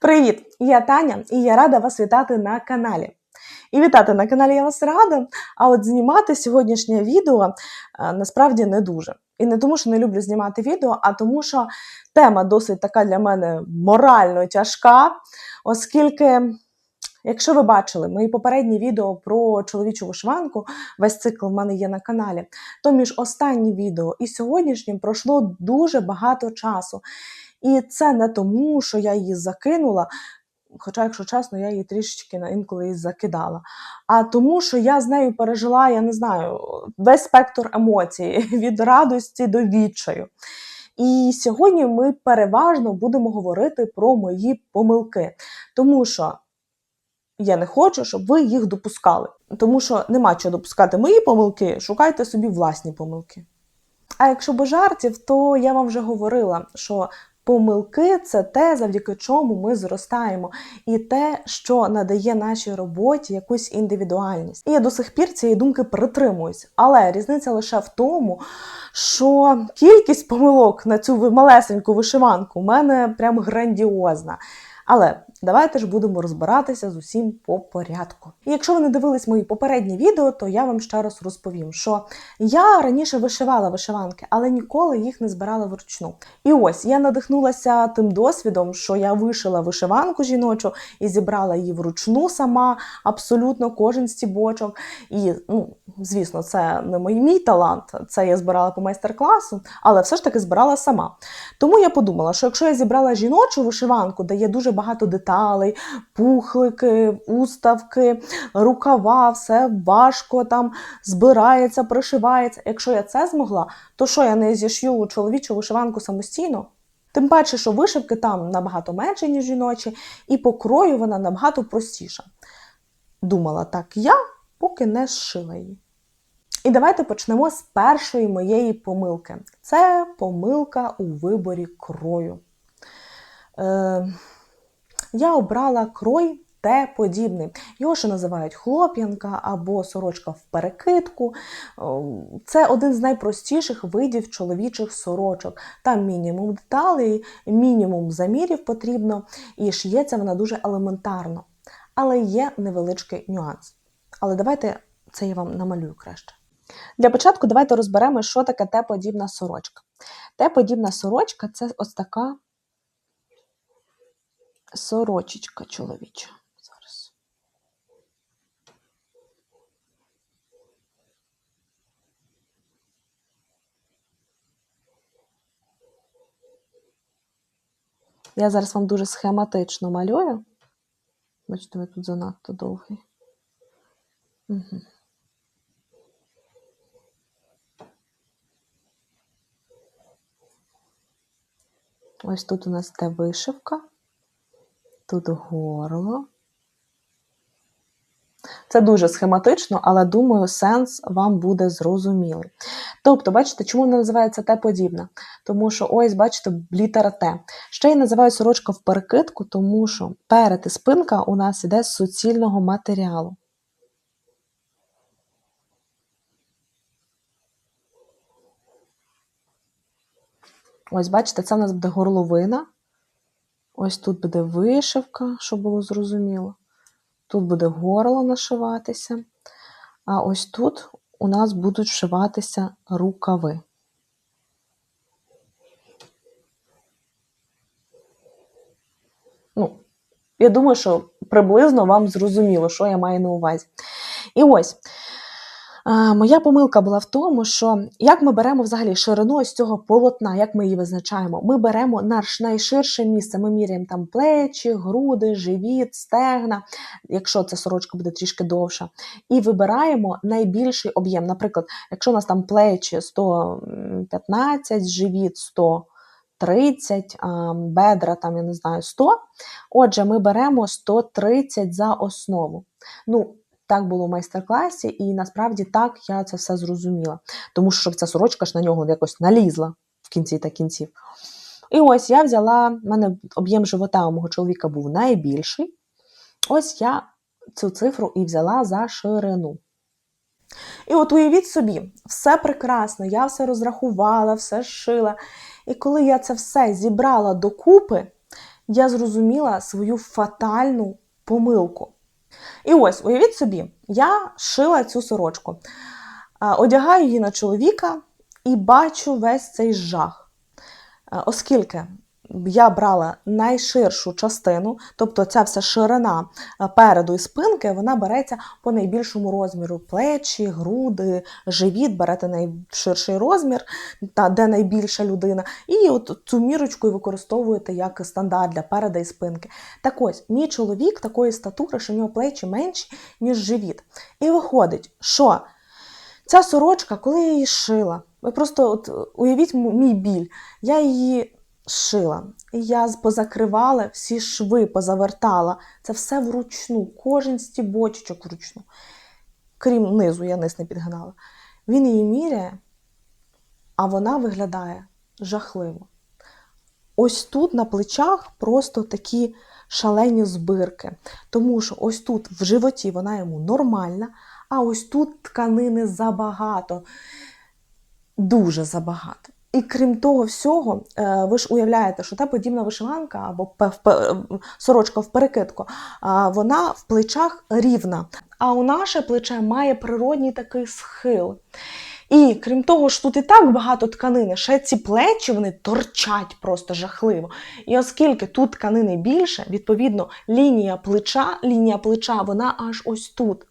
Привіт! Я Таня і я рада вас вітати на каналі. І вітати на каналі я вас рада. А от знімати сьогоднішнє відео е, насправді не дуже. І не тому, що не люблю знімати відео, а тому, що тема досить така для мене морально тяжка, оскільки. Якщо ви бачили мої попередні відео про чоловічу вишиванку, весь цикл в мене є на каналі, то між останнім відео і сьогоднішнім пройшло дуже багато часу. І це не тому, що я її закинула, хоча, якщо чесно, я її трішечки інколи і закидала. А тому, що я з нею пережила, я не знаю, весь спектр емоцій від радості до відчаю. І сьогодні ми переважно будемо говорити про мої помилки, тому що я не хочу, щоб ви їх допускали. Тому що нема чого допускати мої помилки, шукайте собі власні помилки. А якщо без жартів, то я вам вже говорила, що помилки це те, завдяки чому ми зростаємо, і те, що надає нашій роботі якусь індивідуальність. І я до сих пір цієї думки притримуюсь. Але різниця лише в тому, що кількість помилок на цю малесеньку вишиванку в мене прям грандіозна. Але давайте ж будемо розбиратися з усім по порядку. І якщо ви не дивились мої попередні відео, то я вам ще раз розповім, що я раніше вишивала вишиванки, але ніколи їх не збирала вручну. І ось я надихнулася тим досвідом, що я вишила вишиванку жіночу і зібрала її вручну сама, абсолютно кожен стібочок. І, ну, звісно, це не мій, мій талант, це я збирала по майстер-класу, але все ж таки збирала сама. Тому я подумала, що якщо я зібрала жіночу вишиванку, де є дуже багато деталей, пухлики, уставки, рукава, все важко там збирається, пришивається. Якщо я це змогла, то що я не зішью чоловічу вишиванку самостійно? Тим паче, що вишивки там набагато менше, ніж жіночі, і по крою вона набагато простіша. Думала так я, поки не зшила її. І давайте почнемо з першої моєї помилки. Це помилка у виборі крою. Е, я обрала крой Т-подібний. Його ще називають хлоп'янка або сорочка в перекидку. Це один з найпростіших видів чоловічих сорочок. Там мінімум деталей, мінімум замірів потрібно, і шиється вона дуже елементарно. Але є невеличкий нюанс. Але давайте це я вам намалюю краще. Для початку давайте розберемо, що таке Т-подібна сорочка. Т-подібна сорочка це ось така сорочечка чоловіча. Зараз. Я зараз вам дуже схематично малюю. Бачите, ви тут занадто довгий. Угу. Ось тут у нас те вишивка, тут горло. Це дуже схематично, але думаю, сенс вам буде зрозумілий. Тобто, бачите, чому вона називається Т-подібна? Тому що, ось, бачите, літера Т. Ще й називають сорочка в перекидку, тому що перед і спинка у нас іде з суцільного матеріалу. Ось, бачите, це в нас буде горловина. Ось тут буде вишивка, щоб було зрозуміло. Тут буде горло нашиватися. А ось тут у нас будуть вшиватися рукави. Ну, я думаю, що приблизно вам зрозуміло, що я маю на увазі. І ось. Моя помилка була в тому, що як ми беремо взагалі ширину ось цього полотна, як ми її визначаємо? Ми беремо наш найширше місце, ми міряємо там плечі, груди, живіт, стегна, якщо ця сорочка буде трішки довша, і вибираємо найбільший об'єм. Наприклад, якщо у нас там плечі 115, живіт 100. 30, бедра, там, я не знаю, 100. Отже, ми беремо 130 за основу. Ну, так було в майстер-класі, і насправді так я це все зрозуміла. Тому що ця сорочка ж на нього якось налізла в кінці та кінців. І ось я взяла, в мене об'єм живота у мого чоловіка був найбільший. Ось я цю цифру і взяла за ширину. І от уявіть собі, все прекрасно, я все розрахувала, все шила. І коли я це все зібрала докупи, я зрозуміла свою фатальну помилку. І ось, уявіть собі, я шила цю сорочку, одягаю її на чоловіка і бачу весь цей жах. Оскільки я брала найширшу частину, тобто ця вся ширина переду і спинки, вона береться по найбільшому розміру: плечі, груди, живіт, берете найширший розмір, та де найбільша людина, і от цю мірочку використовуєте як стандарт для переда і спинки. Так ось, мій чоловік такої статури, що в нього плечі менші, ніж живіт. І виходить, що ця сорочка, коли я її шила, ви просто от уявіть мій біль, я її шила. І я позакривала всі шви, позавертала. Це все вручну, кожен стібочок вручну. Крім низу, я низ не підгинала. Він її міряє, а вона виглядає жахливо. Ось тут на плечах просто такі шалені збирки. Тому що ось тут в животі вона йому нормальна, а ось тут тканини забагато, дуже забагато. І крім того всього, е, ви ж уявляєте, що та подібна вишиванка або сорочка в перекидку, вона в плечах рівна. А у наше плече має природній такий схил. І крім того, що тут і так багато тканини, ще ці плечі вони торчать просто жахливо. І оскільки тут тканини більше, відповідно, лінія плеча, лінія плеча, вона аж ось тут.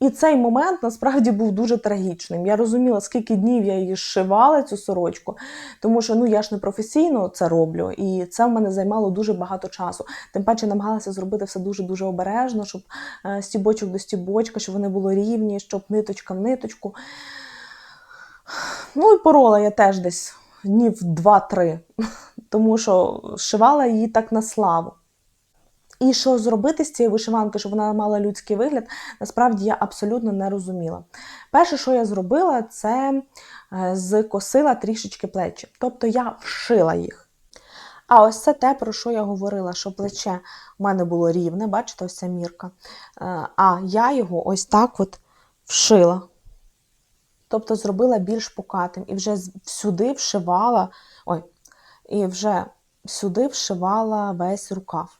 І цей момент насправді був дуже трагічним. Я розуміла, скільки днів я її зшивала, цю сорочку, тому що ну я ж не професійно це роблю, і це в мене займало дуже багато часу. Тим паче намагалася зробити все дуже дуже обережно, щоб е, стібочок до стібочка, щоб вони були рівні, щоб ниточка в ниточку. Ну і порола я теж десь днів 2-3, тому що шивала її так на славу. І що зробити з цією вишиванкою, щоб вона мала людський вигляд, насправді я абсолютно не розуміла. Перше, що я зробила, це е, зкосила трішечки плечі. Тобто я вшила їх. А ось це те, про що я говорила, що плече у мене було рівне, бачите, ось ця мірка. Е, А я його ось так от вшила. Тобто зробила більш покатим і вже сюди вшивала, ой, і вже сюди вшивала весь рукав.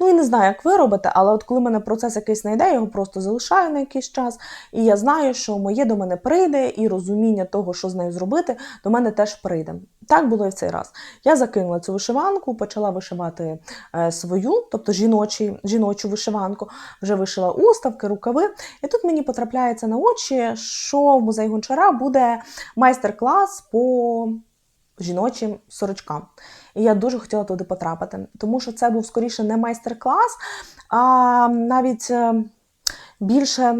Ну і не знаю, як ви робите, але от коли мене процес якийсь знайде, я його просто залишаю на якийсь час, і я знаю, що моє до мене прийде, і розуміння того, що з нею зробити, до мене теж прийде. Так було і в цей раз. Я закинула цю вишиванку, почала вишивати е, свою, тобто жіночі, жіночу вишиванку, вже вишила уставки, рукави. І тут мені потрапляється на очі, що в музеї Гончара буде майстер-клас по жіночим сорочкам. І я дуже хотіла туди потрапити, тому що це був скоріше не майстер-клас, а навіть е, більше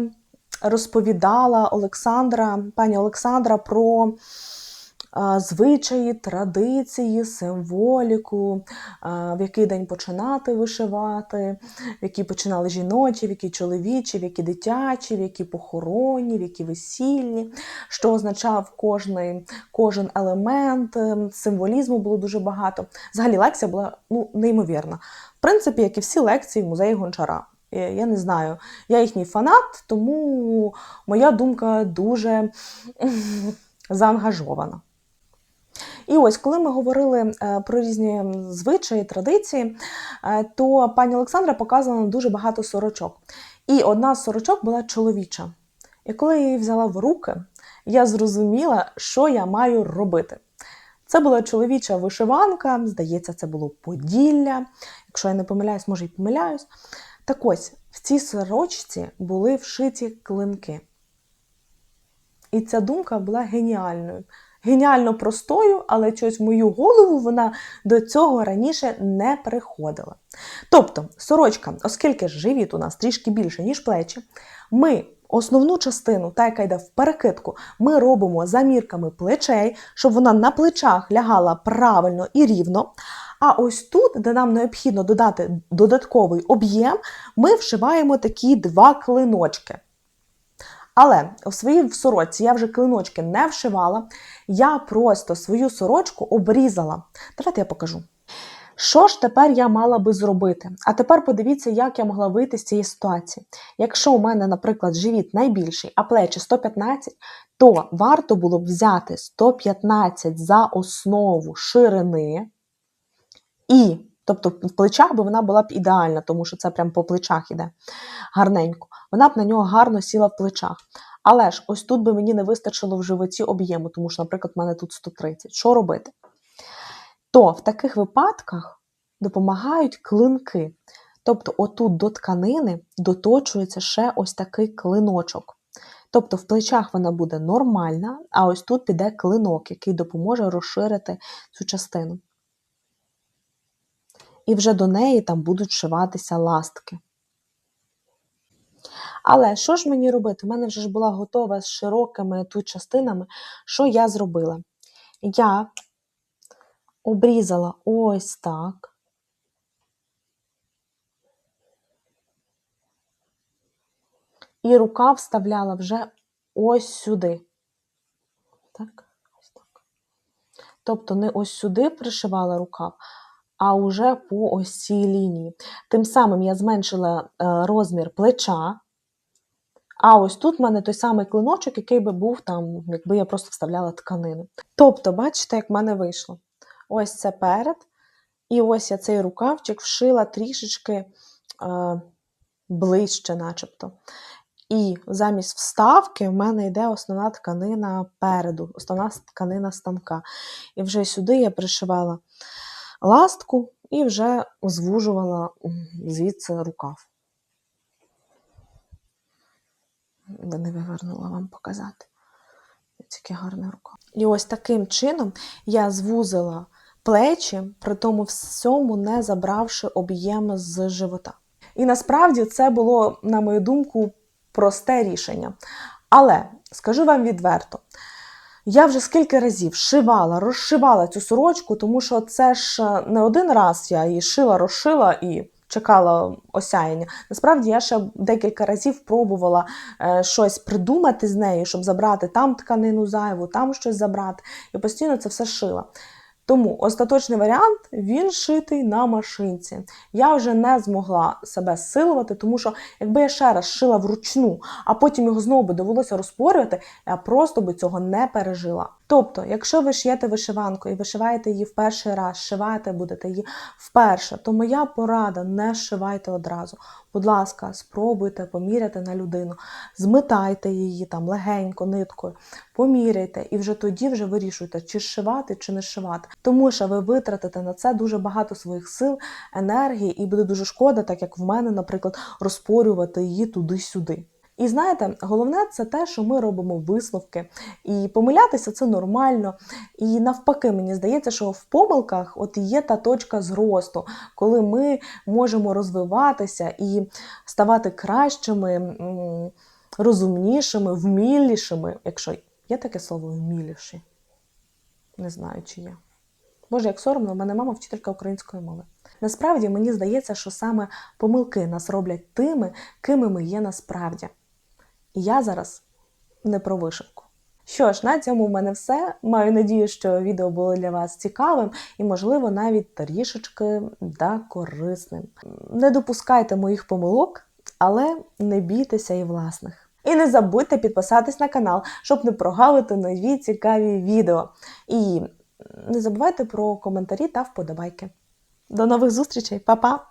розповідала Олександра, пані Олександра про звичаї, традиції, символіку, в який день починати вишивати, в які починали жіночі, в які чоловічі, в які дитячі, в які похоронні, в які весільні, що означав кожний, кожен елемент, е, символізму було дуже багато. Взагалі лекція була ну, неймовірна. В принципі, як і всі лекції в музеї Гончара. Я не знаю, я їхній фанат, тому моя думка дуже заангажована. І ось, коли ми говорили е, про різні звичаї, традиції, е, то пані Олександра показувала дуже багато сорочок. І одна з сорочок була чоловіча. І коли я її взяла в руки, я зрозуміла, що я маю робити. Це була чоловіча вишиванка, здається, це було Поділля. Якщо я не помиляюсь, може й помиляюсь. Так ось, в цій сорочці були вшиті клинки. І ця думка була геніальною. Геніально простою, але щось в мою голову вона до цього раніше не приходила. Тобто, сорочка, оскільки живіт у нас трішки більше, ніж плечі, ми основну частину, та яка йде в перекидку, ми робимо замірками плечей, щоб вона на плечах лягала правильно і рівно. А ось тут, де нам необхідно додати додатковий об'єм, ми вшиваємо такі два клиночки. Але у своїй сорочці я вже клиночки не вшивала, я просто свою сорочку обрізала. Давайте я покажу. Що ж тепер я мала би зробити? А тепер подивіться, як я могла вийти з цієї ситуації. Якщо у мене, наприклад, живіт найбільший, а плечі 115, то варто було б взяти 115 за основу ширини і. Тобто в плечах би вона була б ідеальна, тому що це прям по плечах іде гарненько. Вона б на нього гарно сіла в плечах. Але ж ось тут би мені не вистачило в животі об'єму, тому що, наприклад, в мене тут 130. Що робити? То в таких випадках допомагають клинки. Тобто, отут до тканини доточується ще ось такий клиночок. Тобто в плечах вона буде нормальна, а ось тут піде клинок, який допоможе розширити цю частину. І вже до неї там будуть вшиватися ластки. Але що ж мені робити? У мене вже ж була готова з широкими тут частинами. Що я зробила? Я обрізала ось так. І рука вставляла вже ось сюди. Так. Тобто не ось сюди пришивала рукав, а вже по ось цій лінії. Тим самим я зменшила е, розмір плеча. А ось тут в мене той самий клиночок, який би був там, якби я просто вставляла тканину. Тобто, бачите, як в мене вийшло. Ось це перед. І ось я цей рукавчик вшила трішечки е, ближче, начебто. І замість вставки в мене йде основна тканина переду, основна тканина станка. І вже сюди я пришивала ластку і вже звужувала звідси рукав. Не вивернула вам показати. Тільки гарна рука. І ось таким чином я звузила плечі, при тому всьому не забравши об'єм з живота. І насправді це було, на мою думку, просте рішення. Але скажу вам відверто, я вже скільки разів шивала, розшивала цю сорочку, тому що це ж не один раз я її шила, розшила і чекала осяяння. Насправді я ще декілька разів пробувала е, щось придумати з нею, щоб забрати там тканину зайву, там щось забрати. І постійно це все шила. Тому остаточний варіант він шитий на машинці. Я вже не змогла себе силувати, тому що якби я ще раз шила вручну, а потім його знову би довелося розпорювати, я просто би цього не пережила. Тобто, якщо ви шиєте вишиванку і вишиваєте її в перший раз, шиваєте будете її вперше, то моя порада не шивайте одразу. Будь ласка, спробуйте поміряти на людину, змитайте її там легенько, ниткою, поміряйте, і вже тоді вже вирішуйте, чи шивати, чи не шивати. Тому що ви витратите на це дуже багато своїх сил, енергії, і буде дуже шкода, так як в мене, наприклад, розпорювати її туди-сюди. І знаєте, головне це те, що ми робимо висновки, і помилятися це нормально. І навпаки, мені здається, що в помилках от є та точка зросту, коли ми можемо розвиватися і ставати кращими, розумнішими, вмілішими. Якщо є таке слово вміліші, не знаю, чи є. Боже, як соромно, в мене мама вчителька української мови. Насправді мені здається, що саме помилки нас роблять тими, кими ми є насправді. І я зараз не про вишивку. Що ж, на цьому в мене все. Маю надію, що відео було для вас цікавим і, можливо, навіть трішечки да корисним. Не допускайте моїх помилок, але не бійтеся і власних. І не забудьте підписатись на канал, щоб не прогавити нові цікаві відео. І не забувайте про коментарі та вподобайки. До нових зустрічей, Па-па!